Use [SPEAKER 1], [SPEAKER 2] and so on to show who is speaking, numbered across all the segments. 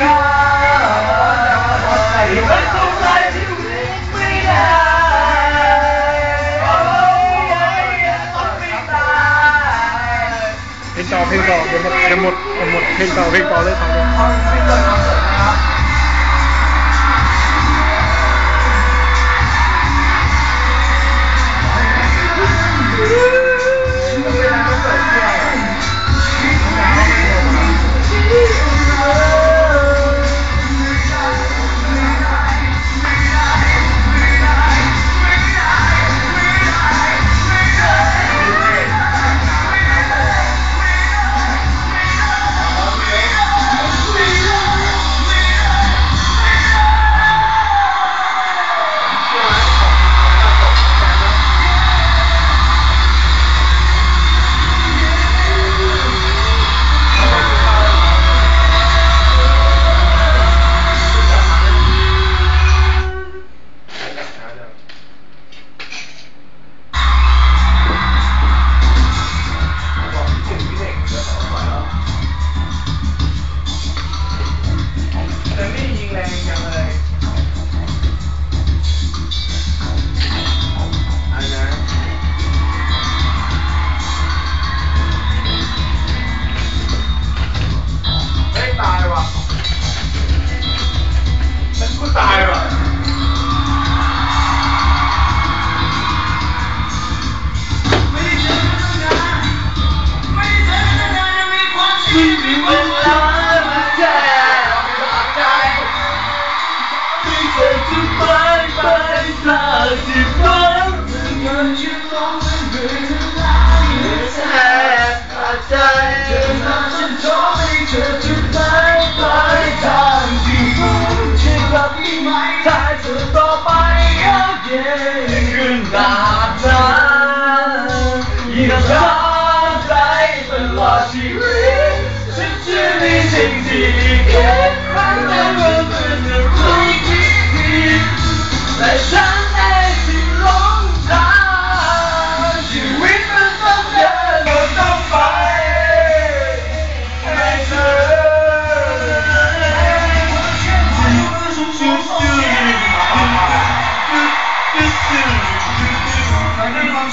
[SPEAKER 1] เพลงต่อเพลงต่อเดี๋ยวหมดเดี๋ยวหมดเดี๋ยวหมดเพลงต่อเพลงต่อเลยต่อเลย
[SPEAKER 2] เอาไแต่ สักทีครั้งเงินฉันต้องไม่เหนื่อยแทบขาดใจเธอมาฉันท้อไม่เธอจะไปไปทางที่ฝันฉันกลับที่ไม่ท้ายเธอต่อไปเอาเย็นขึ้นตาตายิ่งช้าใจตลอดชีวิตฉันจะมีสิ่งที่คิดไว่ามันเป็น น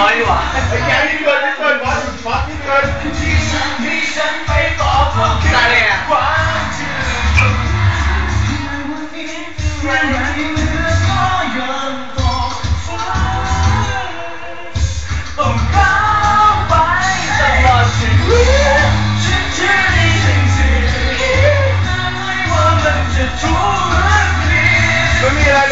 [SPEAKER 2] น้อ
[SPEAKER 3] ยดีกว่า
[SPEAKER 2] ไอ้แกนี่เกินนี่เกินวัดวัดนี่เกิน ไม่ว่า